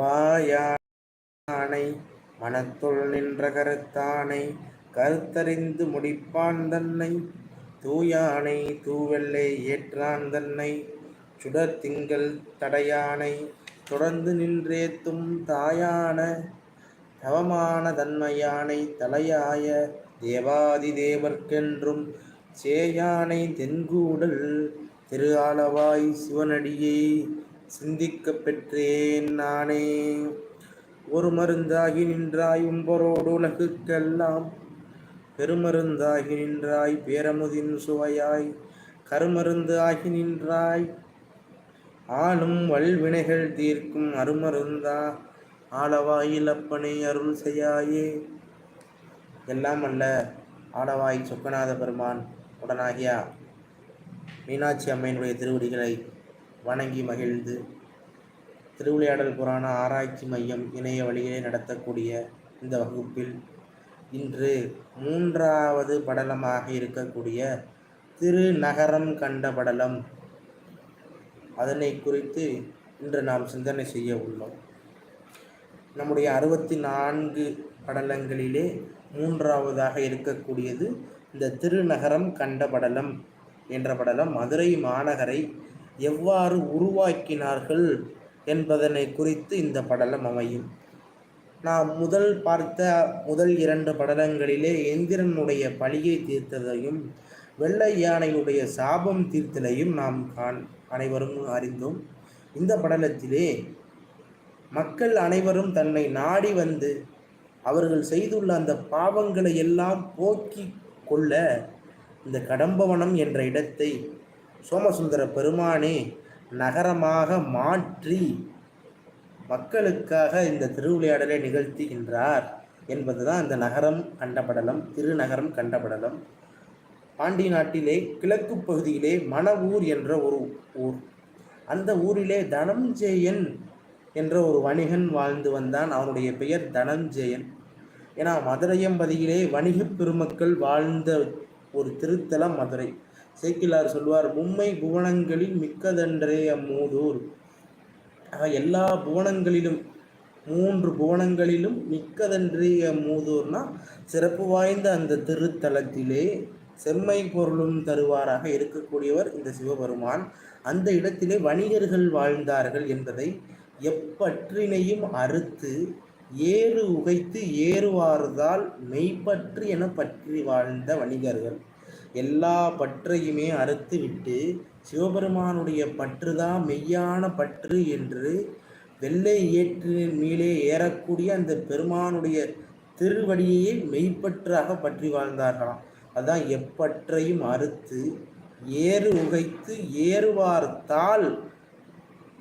வாயானை மனத்துள் நின்ற கருத்தானை கருத்தறிந்து முடிப்பான் தன்னை. தூயானை தூவெல்லை ஏற்றான் தன்னை. சுடர் திங்கள் தடையானை தொடர்ந்து நின்றேத்தும் தாயான. தவமான தன்மையானை தலையாய தேவாதி தேவர்க்கென்றும் சேயானை தென்கூடல் திரு ஆலவாய் சிவனடியை. சிந்திக்கப் பெற்றேன் நானே. ஒரு மருந்தாகி நின்றாய் உம்பரோடு உலகுக்கெல்லாம் பெருமருந்தாகி நின்றாய் பேரமுதின் சுவையாய். கருமருந்து ஆகி நின்றாய். ஆளும் வல்வினைகள் தீர்க்கும் அருமருந்தா. ஆளவாயில் அப்பனை அருள் செய்யாயே. எல்லாம் அல்ல ஆளவாய் சொக்கநாத பெருமான் உடனாகியா. மீனாட்சி அம்மையினுடைய திருவடிகளை வணங்கி மகிழ்ந்து. திருவிளையாடல் புராண ஆராய்ச்சி மையம் இணைய வழியிலே நடத்தக்கூடிய இந்த வகுப்பில் இன்று மூன்றாவது படலமாக இருக்கக்கூடிய திருநகரம் கண்ட படலம். அதனை குறித்து இன்று நாம் சிந்தனை செய்ய உள்ளோம். நம்முடைய அறுபத்தி நான்கு படலங்களிலே மூன்றாவதாக இருக்கக்கூடியது இந்த திருநகரம் கண்ட படலம் என்ற படலம். மதுரை மாநகரை எவ்வாறு உருவாக்கினார்கள் என்பதனை குறித்து இந்த படலம் அமையும். நாம் முதல் பார்த்த முதல் இரண்டு படலங்களிலே எந்திரனுடைய பழியை தீர்த்ததையும் வெள்ளை யானையுடைய சாபம் தீர்த்தலையும் நாம் காண் அனைவரும் அறிந்தோம். இந்த படலத்திலே மக்கள் அனைவரும் தன்னை நாடி வந்து அவர்கள் செய்துள்ள அந்த பாவங்களை எல்லாம் போக்கி கொள்ள இந்த கடம்பவனம் என்ற இடத்தை சோமசுந்தர பெருமானே நகரமாக மாற்றி மக்களுக்காக இந்த திருவிளையாடலை நிகழ்த்துகின்றார் என்பதுதான் இந்த நகரம் கண்டபடலம் திருநகரம் கண்டபடலம். பாண்டி நாட்டிலே கிழக்கு பகுதியிலே மணவூர் என்ற ஒரு ஊர். அந்த ஊரிலே தனஞ்செயன் என்ற ஒரு வணிகன் வாழ்ந்து வந்தான். அவனுடைய பெயர் தனஞ்செயன். ஏன்னா மதுரையம்பதியிலே வணிகப் பெருமக்கள் வாழ்ந்த ஒரு திருத்தலம் மதுரை. சேக்கிலார் சொல்வார் மும்மை புவனங்களில் மிக்கதன்றே அம்மூதூர். எல்லா புவனங்களிலும் மூன்று புவனங்களிலும் மிக்கதன்றே அம்மூதூர்னா சிறப்பு வாய்ந்த அந்த திருத்தலத்திலே செம்மை பொருளும் தருவாராக இருக்கக்கூடியவர் இந்த சிவபெருமான். அந்த இடத்திலே வணிகர்கள் வாழ்ந்தார்கள் என்பதை எப்பற்றினையும் அறுத்து ஏறு உகைத்து ஏறுவார்தால் மெய்ப்பற்று என பற்றி வாழ்ந்த வணிகர்கள். எல்லா பற்றையுமே அறுத்து விட்டு சிவபெருமானுடைய பற்றுதான் மெய்யான பற்று என்று வெள்ளை ஏற்றின் மேலே ஏறக்கூடிய அந்த பெருமானுடைய திருவடியையே மெய்ப்பற்றாக பற்றி வாழ்ந்தார்களாம். அதான் எப்பற்றையும் அறுத்து ஏறு உகைத்து ஏறுவார்த்தால்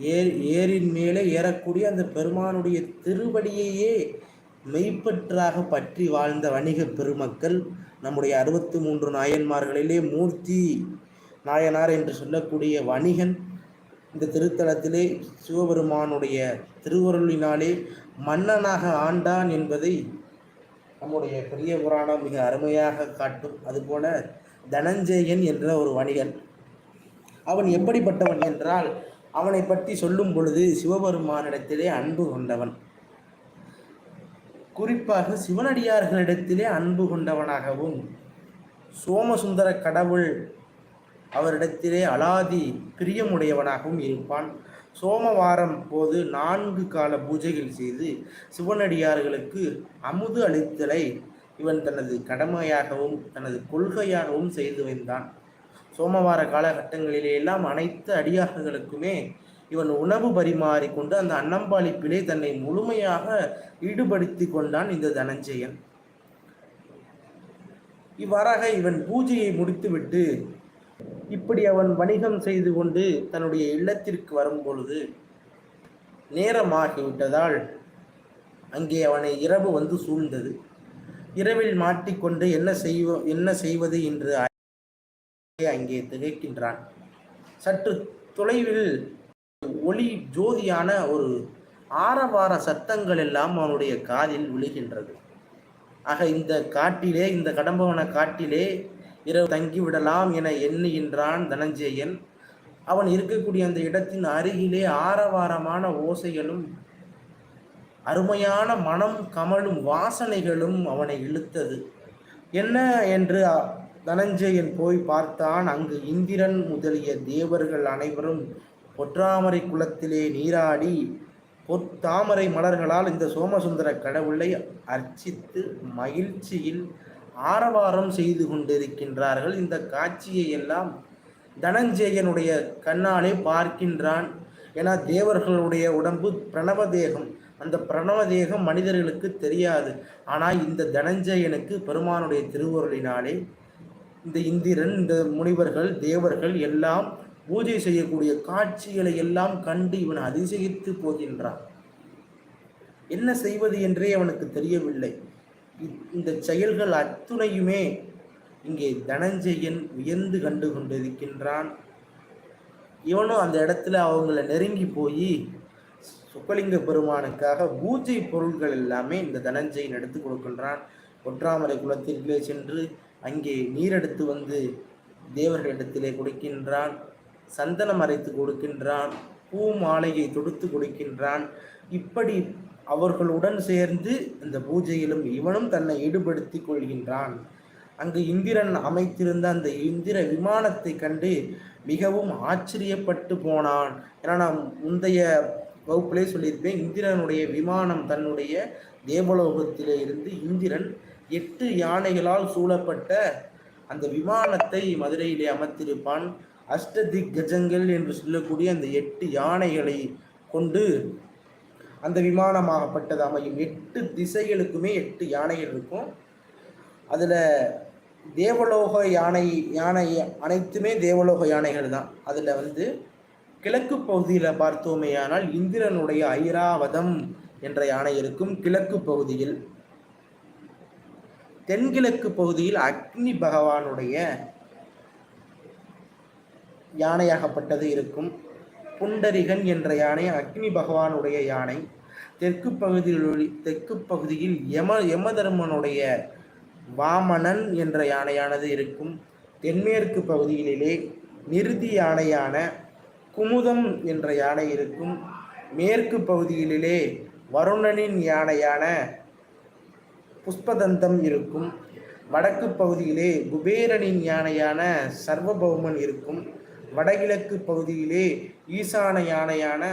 ஏர் ஏரின் மேலே ஏறக்கூடிய அந்த பெருமானுடைய திருவடியையே மெய்ப்பற்றாக பற்றி வாழ்ந்த வணிக பெருமக்கள் நம்முடைய அறுபத்தி மூன்று நாயன்மார்களிலே மூர்த்தி நாயனார் என்று சொல்லக்கூடிய வணிகன் இந்த திருத்தலத்திலே சிவபெருமானுடைய திருவருளினாலே மன்னனாக ஆண்டான் என்பதை நம்முடைய பெரிய புராணம் மிக அருமையாக காட்டும். அதுபோல தனஞ்சயன் என்ற ஒரு வணிகன். அவன் எப்படிப்பட்டவன் என்றால் அவனை பற்றி சொல்லும் பொழுது சிவபெருமானிடத்திலே அன்பு கொண்டவன். குறிப்பாக சிவனடியார்களிடத்திலே அன்பு கொண்டவனாகவும் சோமசுந்தர கடவுள் அவரிடத்திலே அலாதி பிரியமுடையவனாகவும் இருப்பான். சோமவாரம் போது நான்கு கால பூஜைகள் செய்து சிவனடியார்களுக்கு அமுது அளித்தலை இவன் தனது கடமையாகவும் தனது கொள்கையாகவும் செய்து வந்தான் சோமவார காலகட்டங்களிலே எல்லாம் அனைத்து அடியார்களுக்குமே இவன் உணவு பரிமாறி கொண்டு அந்த அன்னம்பாளிப்பிலே தன்னை முழுமையாக ஈடுபடுத்தி கொண்டான் இந்த தனஞ்சயன். இவ்வாறாக இவன் பூஜையை முடித்துவிட்டு இப்படி அவன் வணிகம் செய்து கொண்டு தன்னுடைய இல்லத்திற்கு வரும் பொழுது நேரமாகிவிட்டதால் அங்கே அவனை இரவு வந்து சூழ்ந்தது. இரவில் மாட்டிக்கொண்டு என்ன செய்வ என்ன செய்வது என்று அங்கே திகைக்கின்றான். சற்று தொலைவில் ஒளி ஜோதியான ஒரு ஆரவார சத்தங்கள் எல்லாம் அவனுடைய காதில் விழுகின்றது. ஆக இந்த காட்டிலே இந்த கடம்பவன காட்டிலே இரவு தங்கிவிடலாம் என எண்ணுகின்றான் தனஞ்சேயன். அவன் இருக்கக்கூடிய அந்த இடத்தின் அருகிலே ஆரவாரமான ஓசைகளும் அருமையான மனம் கமலும் வாசனைகளும் அவனை இழுத்தது. என்ன என்று தனஞ்சயன் போய் பார்த்தான். அங்கு இந்திரன் முதலிய தேவர்கள் அனைவரும் பொற்றாமரை குளத்திலே நீராடி பொத்தாமரை மலர்களால் இந்த சோமசுந்தர கடவுளை அர்ச்சித்து மகிழ்ச்சியில் ஆரவாரம் செய்து கொண்டிருக்கின்றார்கள். இந்த காட்சியை எல்லாம் தனஞ்சேயனுடைய கண்ணாலே பார்க்கின்றான். ஏன்னா தேவர்களுடைய உடம்பு பிரணவ தேகம் அந்த பிரணவ தேகம் மனிதர்களுக்கு தெரியாது. ஆனால் இந்த தனஞ்சயனுக்கு பெருமானுடைய திருவருளினாலே இந்த இந்திரன் இந்த முனிவர்கள் தேவர்கள் எல்லாம் பூஜை செய்யக்கூடிய காட்சிகளை எல்லாம் கண்டு இவன் அதிசயித்து போகின்றான். என்ன செய்வது என்றே அவனுக்கு தெரியவில்லை. இந்த செயல்கள் அத்துணையுமே இங்கே தனஞ்செயன் உயர்ந்து கண்டு கொண்டிருக்கின்றான். இவனும் அந்த இடத்துல அவங்கள நெருங்கி போய் சுக்கலிங்க பெருமானுக்காக பூஜை பொருள்கள் எல்லாமே இந்த தனஞ்செயன் எடுத்து கொடுக்கின்றான். ஒற்றாமலை குளத்திற்குள்ளே சென்று அங்கே நீர் எடுத்து வந்து தேவர்களிடத்திலே கொடுக்கின்றான். சந்தனம் அரைத்து கொடுக்கின்றான் பூ மாலையை தொடுத்து கொடுக்கின்றான். இப்படி அவர்களுடன் சேர்ந்து இந்த பூஜையிலும் இவனும் தன்னை ஈடுபடுத்தி கொள்கின்றான். அங்கு இந்திரன் அமைத்திருந்த அந்த இந்திர விமானத்தை கண்டு மிகவும் ஆச்சரியப்பட்டு போனான். ஏன்னா நான் முந்தைய வகுப்பிலே சொல்லியிருப்பேன் இந்திரனுடைய விமானம் தன்னுடைய தேவலோகத்திலே இருந்து இந்திரன் எட்டு யானைகளால் சூழப்பட்ட அந்த விமானத்தை மதுரையிலே அமர்த்திருப்பான் அஷ்டதிக் கஜங்கள் என்று சொல்லக்கூடிய அந்த எட்டு யானைகளை கொண்டு அந்த விமானமாகப்பட்டது. அமையும் எட்டு திசைகளுக்குமே எட்டு யானைகள் இருக்கும். அதில் தேவலோக யானை யானை அனைத்துமே தேவலோக யானைகள் தான். அதில் வந்து கிழக்கு பகுதியில் பார்த்தோமேயானால் இந்திரனுடைய ஐராவதம் என்ற யானை இருக்கும் கிழக்கு பகுதியில். தென்கிழக்கு பகுதியில் அக்னி பகவானுடைய யானையாகப்பட்டது இருக்கும். புண்டரிகன் என்ற யானை அக்னி பகவானுடைய யானை தெற்கு பகுதியில் தெற்கு பகுதியில் யம யமதர்மனுடைய வாமனன் என்ற யானையானது இருக்கும். தென்மேற்கு பகுதியிலே நிறுதி யானையான குமுதம் என்ற யானை இருக்கும். மேற்கு பகுதியிலே வருணனின் யானையான புஷ்பதந்தம் இருக்கும். வடக்கு பகுதியிலே குபேரனின் யானையான சர்வபௌமன் இருக்கும். வடகிழக்கு பகுதியிலே ஈசான யானையான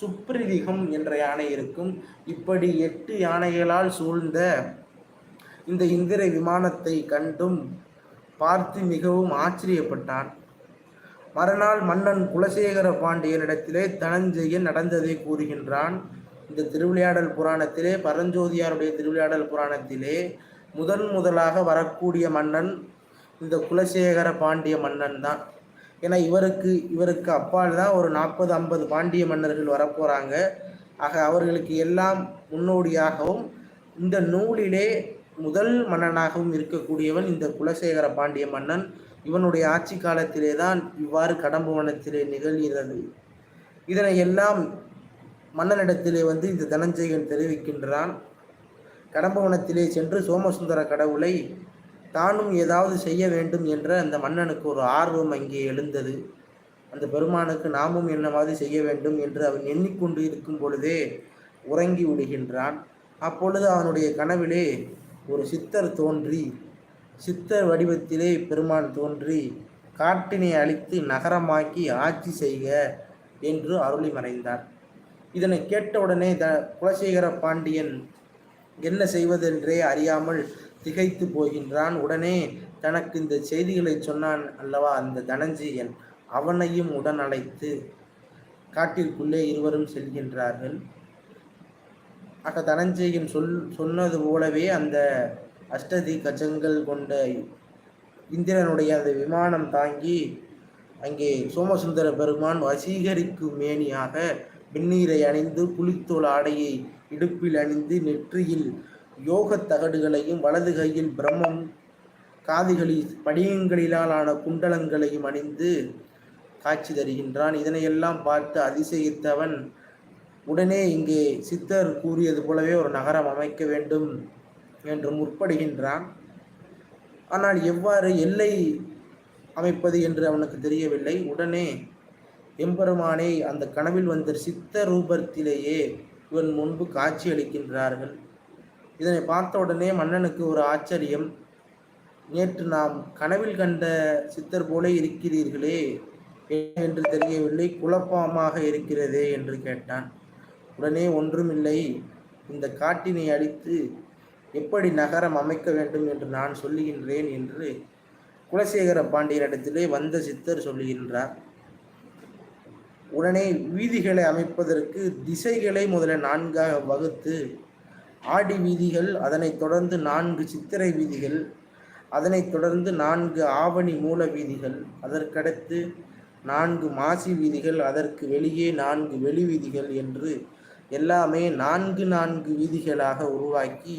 சுப்ரிதிகம் என்ற யானை இருக்கும். இப்படி எட்டு யானைகளால் சூழ்ந்த இந்த இந்திர விமானத்தை கண்டும் பார்த்து மிகவும் ஆச்சரியப்பட்டான். மறுநாள் மன்னன் குலசேகர பாண்டியனிடத்திலே தனஞ்செயன் நடந்ததை கூறுகின்றான். இந்த திருவிளையாடல் புராணத்திலே பரஞ்சோதியாருடைய திருவிளையாடல் புராணத்திலே முதன் முதலாக வரக்கூடிய மன்னன் இந்த குலசேகர பாண்டிய மன்னன் தான் ஏன்னா இவருக்கு இவருக்கு அப்பால் தான் ஒரு நாற்பது ஐம்பது பாண்டிய மன்னர்கள் வரப்போகிறாங்க ஆக அவர்களுக்கு எல்லாம் முன்னோடியாகவும் இந்த நூலிலே முதல் மன்னனாகவும் இருக்கக்கூடியவன் இந்த குலசேகர பாண்டிய மன்னன். இவனுடைய ஆட்சி காலத்திலே தான் இவ்வாறு கடம்புவனத்திலே நிகழ்கிறது. இதனை எல்லாம் மன்னனிடத்திலே வந்து இந்த தனஞ்சயன் தெரிவிக்கின்றான். கடம்பவனத்திலே சென்று சோமசுந்தர கடவுளை தானும் ஏதாவது செய்ய வேண்டும் என்ற அந்த மன்னனுக்கு ஒரு ஆர்வம் அங்கே எழுந்தது. அந்த பெருமானுக்கு நாமும் என்ன மாதிரி செய்ய வேண்டும் என்று அவன் எண்ணிக்கொண்டு இருக்கும் பொழுதே உறங்கி விடுகின்றான். அப்பொழுது அவனுடைய கனவிலே ஒரு சித்தர் தோன்றி சித்தர் வடிவத்திலே பெருமான் தோன்றி காட்டினை அழித்து நகரமாக்கி ஆட்சி செய்க என்று அருளி மறைந்தார். இதனை கேட்டவுடனே த குலசேகர பாண்டியன் என்ன செய்வதென்றே அறியாமல் திகைத்து போகின்றான். உடனே தனக்கு இந்த செய்திகளை சொன்னான் அல்லவா? அந்த தனஞ்சயன் அவனையும் உடன் அழைத்து காட்டிற்குள்ளே இருவரும் செல்கின்றார்கள். ஆக தனஞ்சயன் சொல் சொன்னது போலவே அந்த அஷ்டதி கஜங்கள் கொண்ட இந்திரனுடைய அந்த விமானம் தாங்கி அங்கே சோமசுந்தர பெருமான் வசீகரிக்கும் மேனியாக வெந்நீரை அணிந்து புலித்தோல் ஆடையை இடுப்பில் அணிந்து நெற்றியில் யோகத் தகடுகளையும் வலது கையில் பிரம்மம் காதுகளில் படியங்களிலான குண்டலங்களையும் அணிந்து காட்சி தருகின்றான். இதனையெல்லாம் பார்த்து அதிசயித்தவன் உடனே இங்கே சித்தர் கூறியது போலவே ஒரு நகரம் அமைக்க வேண்டும் என்று முற்படுகின்றான். ஆனால் எவ்வாறு எல்லை அமைப்பது என்று அவனுக்கு தெரியவில்லை. உடனே எம்பெருமானை அந்த கனவில் வந்த சித்த ரூபத்திலேயே இவன் முன்பு காட்சி அளிக்கின்றார்கள் இதனை பார்த்த உடனே மன்னனுக்கு ஒரு ஆச்சரியம். நேற்று நாம் கனவில் கண்ட சித்தர் போல இருக்கிறீர்களே. என்று தெரியவில்லை. குழப்பமாக இருக்கிறதே என்று கேட்டான். உடனே ஒன்றுமில்லை இந்த காட்டினை அழித்து எப்படி நகரம் அமைக்க வேண்டும் என்று நான் சொல்லுகின்றேன் என்று குலசேகர பாண்டியரிடத்திலே வந்த சித்தர் சொல்லுகின்றார். உடனே வீதிகளை அமைப்பதற்கு திசைகளை முதல்ல நான்காக வகுத்து ஆடி வீதிகள் அதனைத் தொடர்ந்து நான்கு சித்திரை வீதிகள் அதனைத் தொடர்ந்து நான்கு ஆவணி மூல வீதிகள் அதற்கடுத்து நான்கு மாசி வீதிகள் அதற்கு வெளியே நான்கு வெளி வீதிகள் என்று எல்லாமே நான்கு நான்கு வீதிகளாக உருவாக்கி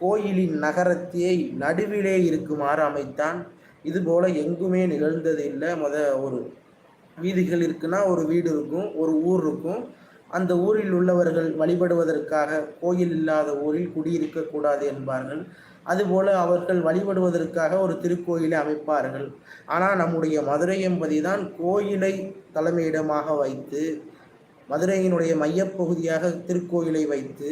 கோயிலின் நகரத்தை நடுவிலே இருக்குமாறு அமைத்தான். இதுபோல எங்குமே நிகழ்ந்தது இல்லை. முத ஒரு வீதிகள் இருக்குன்னா ஒரு வீடு இருக்கும் ஒரு ஊர் இருக்கும். அந்த ஊரில் உள்ளவர்கள் வழிபடுவதற்காக கோயில் இல்லாத ஊரில் குடியிருக்கக்கூடாது என்பார்கள். அதுபோல அவர்கள் வழிபடுவதற்காக ஒரு திருக்கோயிலை அமைப்பார்கள். ஆனால் நம்முடைய மதுரை என்பதை தான் கோயிலை தலைமையிடமாக வைத்து மதுரையினுடைய மையப்பகுதியாக திருக்கோயிலை வைத்து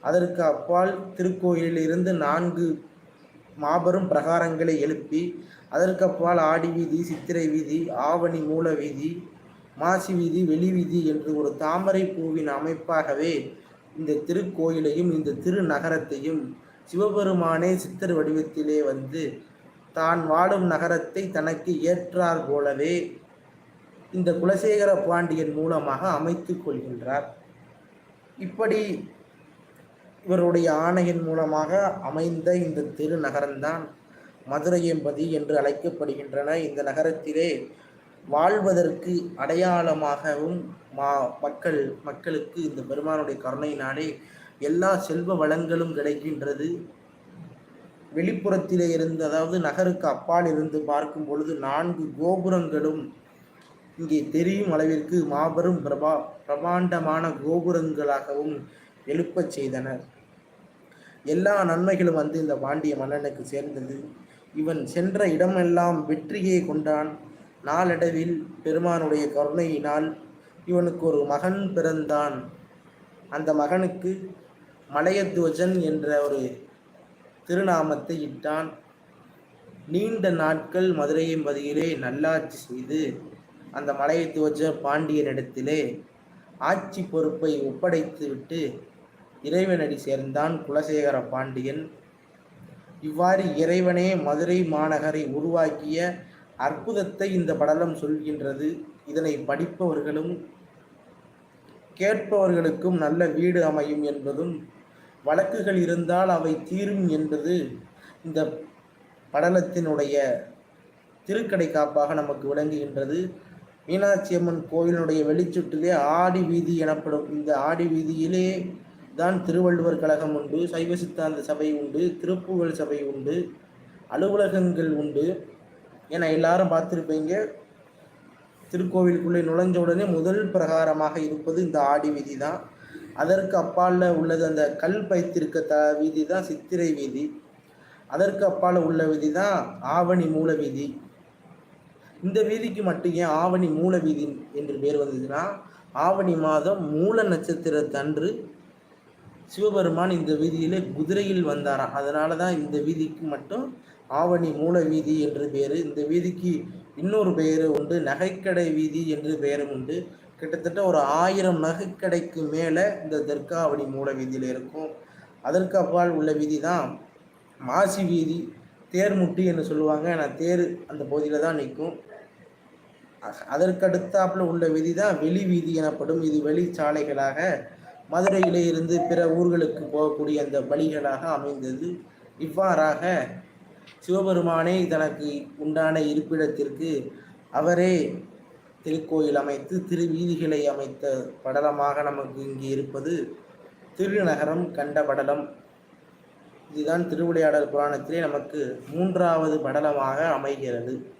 அதற்கு அப்பால் திருக்கோயிலில் இருந்து நான்கு மாபெரும் பிரகாரங்களை எழுப்பி அதற்கு அப்பால் ஆடி வீதி சித்திரை வீதி ஆவணி மூல வீதி மாசி வீதி வெளி வீதி என்று ஒரு தாமரை பூவின் அமைப்பாகவே இந்த திருக்கோயிலையும் இந்த திருநகரத்தையும் சிவபெருமானே சித்தர் வடிவத்திலே வந்து தான் வாடும் நகரத்தை தனக்கு ஏற்றார் போலவே இந்த குலசேகர பாண்டியன் மூலமாக அமைத்து கொள்கின்றார். இப்படி இவருடைய ஆணையின் மூலமாக அமைந்த இந்த திருநகரம்தான் மதுரையம்பதி என்று அழைக்கப்படுகின்றன. இந்த நகரத்திலே வாழ்வதற்கு அடையாளமாகவும் மா மக்கள் மக்களுக்கு இந்த பெருமானுடைய கருணையினாலே எல்லா செல்வ வளங்களும் கிடைக்கின்றது. வெளிப்புறத்திலே இருந்து அதாவது நகருக்கு அப்பால் இருந்து பார்க்கும் பொழுது நான்கு கோபுரங்களும் இங்கே தெரியும் அளவிற்கு மாபெரும் பிரபா பிரமாண்டமான கோபுரங்களாகவும் எழுப்பச் செய்தனர். எல்லா நன்மைகளும் வந்து இந்த பாண்டிய மன்னனுக்கு சேர்ந்தது. இவன் சென்ற இடமெல்லாம் வெற்றியை கொண்டான். நாளடைவில் பெருமானுடைய கருணையினால் இவனுக்கு ஒரு மகன் பிறந்தான். அந்த மகனுக்கு மலையத்வஜன் என்ற ஒரு திருநாமத்தை இட்டான். நீண்ட நாட்கள் மதுரையின் பதியிலே நல்லாட்சி செய்து அந்த மலையத்வஜ பாண்டியனிடத்திலே ஆட்சி பொறுப்பை ஒப்படைத்துவிட்டு இறைவனடி சேர்ந்தான் குலசேகர பாண்டியன். இவ்வாறு இறைவனே மதுரை மாநகரை உருவாக்கிய அற்புதத்தை இந்த படலம் சொல்கின்றது. இதனை படிப்பவர்களும் கேட்பவர்களுக்கும் நல்ல வீடு அமையும் என்பதும் வழக்குகள் இருந்தால் அவை தீரும் என்பது இந்த படலத்தினுடைய திருக்கடை காப்பாக நமக்கு விளங்குகின்றது. மீனாட்சி அம்மன் கோவிலினுடைய வெளிச்சுட்டிலே ஆடி வீதி எனப்படும் இந்த ஆடி வீதியிலே தான் திருவள்ளுவர் கழகம் உண்டு சைவ சித்தாந்த சபை உண்டு திருப்புகழ் சபை உண்டு அலுவலகங்கள் உண்டு. ஏன்னா எல்லாரும் பார்த்துருப்பீங்க. திருக்கோவிலுக்குள்ளே நுழைஞ்ச உடனே முதல் பிரகாரமாக இருப்பது இந்த ஆடி வீதி தான் அதற்கு அப்பால் உள்ளது அந்த கல் பைத்திருக்க த வீதி தான் சித்திரை வீதி. அதற்கு அப்பால் உள்ள வீதி தான் ஆவணி மூல வீதி. இந்த வீதிக்கு மட்டும் ஏன் ஆவணி மூல வீதி என்று பேர் வந்ததுன்னா ஆவணி மாதம் மூல நட்சத்திரத்தன்று சிவபெருமான் இந்த வீதியிலே குதிரையில் வந்தாராம். அதனால தான் இந்த வீதிக்கு மட்டும் ஆவணி மூல வீதி என்று பேர் இந்த வீதிக்கு இன்னொரு பெயர் உண்டு நகைக்கடை வீதி என்று பெயரும் உண்டு. கிட்டத்தட்ட ஒரு ஆயிரம் நகைக்கடைக்கு மேலே இந்த தெற்காவணி மூல வீதியில் இருக்கும். அதற்கு அப்பால் உள்ள வீதி தான் மாசி வீதி தேர்முட்டி என்று சொல்லுவாங்க. ஆனால் தேர் அந்த பகுதியில் தான் நிற்கும். அதற்கடுத்தாப்பில் உள்ள வீதி தான் வெளி வீதி எனப்படும். இது வெளி சாலைகளாக மதுரையிலே இருந்து பிற ஊர்களுக்கு போகக்கூடிய அந்த வழிகளாக அமைந்தது. இவ்வாறாக சிவபெருமானே தனக்கு உண்டான இருப்பிடத்திற்கு அவரே திருக்கோயில் அமைத்து திருவீதிகளை அமைத்த படலமாக நமக்கு இங்கே இருப்பது திருநகரம் கண்ட படலம். இதுதான் திருவிளையாடல் புராணத்திலே நமக்கு மூன்றாவது படலமாக அமைகிறது.